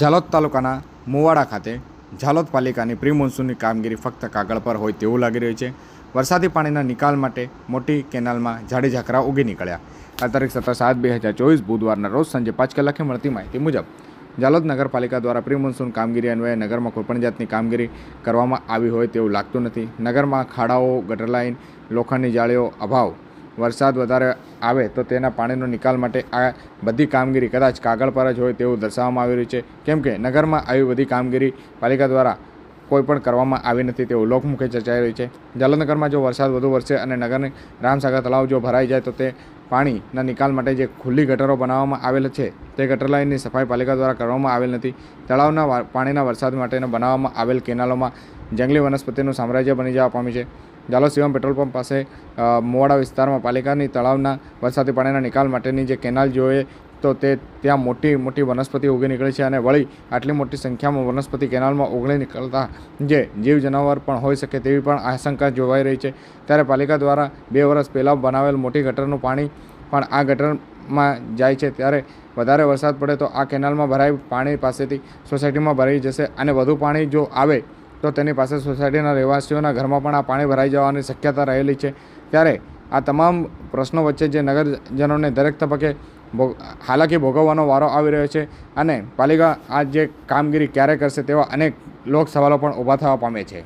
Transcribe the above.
ઝાલોદ તાલુકાના મુવાડા ખાતે ઝાલોદ પાલિકાની પ્રી મોન્સૂનની કામગીરી ફક્ત કાગળ પર હોય તેવું લાગી રહ્યું છે. વરસાદી પાણીના નિકાલ માટે મોટી કેનાલમાં ઝાડી ઝાકરા ઉગી નીકળ્યા. આ તારીખ સત્તર સાત બે હજાર ચોવીસ બુધવારના રોજ સાંજે પાંચ કલાકે મળતી માહિતી મુજબ, ઝાલોદ નગરપાલિકા દ્વારા પ્રી મોન્સૂન કામગીરી અન્વયે નગરમાં કોઈપણ જાતની કામગીરી કરવામાં આવી હોય તેવું લાગતું નથી. નગરમાં ખાડાઓ, ગટર લાઇન, લોખંડની જાળીઓ અભાવ વરસાદ વધારે આવે તો તેના પાણીનો નિકાલ માટે આ બધી કામગીરી કદાચ કાગળ પર જ હોય તેવું દર્શાવવામાં આવી રહ્યું છે. કેમ કે નગરમાં આવી બધી કામગીરી પાલિકા દ્વારા કોઈ પણ કરવામાં આવી નથી તેવું લોકમુખે ચર્ચાઈ રહ્યું છે. જાલનગરમાં જો વરસાદ વધુ વરસે અને નગરની રામસાગર તળાવ જો ભરાઈ જાય તો તે પાણીના નિકાલ માટે જે ખુલ્લી ગટરો બનાવવામાં આવેલ છે, તે ગટર લાઇનની સફાઈ પાલિકા દ્વારા કરવામાં આવેલ નથી. તળાવના પાણીના વરસાદ માટેના બનાવવામાં આવેલ કેનાલોમાં જંગલી વનસ્પતિનું સામ્રાજ્ય બની જવા પામ્યું છે. જાલો શિવમ પેટ્રોલ પંપ પાસે મોવાડા વિસ્તારમાં પાલિકાની તળાવના વરસાદી પાણીના નિકાલ માટેની જે કેનાલ જોઈએ, તો તે ત્યાં મોટી મોટી વનસ્પતિ ઉગી નીકળી છે અને વળી આટલી મોટી સંખ્યામાં વનસ્પતિ કેનાલમાં ઓગળી નીકળતા જે જીવ જનાવર પણ હોઈ શકે તેવી પણ આશંકા જોવાઈ રહી છે. ત્યારે પાલિકા દ્વારા બે વર્ષ પહેલાં બનાવેલ મોટી ગટરનું પાણી પણ આ ગટરમાં જાય છે. ત્યારે વધારે વરસાદ પડે તો આ કેનાલમાં ભરાય પાણી પાસેથી સોસાયટીમાં ભરાઈ જશે અને વધુ પાણી જો આવે તો તેની પાસે સોસાયટીના રહેવાસીઓના ઘરમાં પણ આ પાણી ભરાઈ જવાની શક્યતા રહેલી છે. ત્યારે આ તમામ પ્રશ્નો વચ્ચે જે નગરજનોને દરેક તબક્કે હાલાકી ભોગવવાનો વારો આવી રહ્યો છે અને પાલિકા આ જે કામગીરી ક્યારે કરશે તેવા અનેક લોક સવાલો પણ ઊભા થવા પામે છે.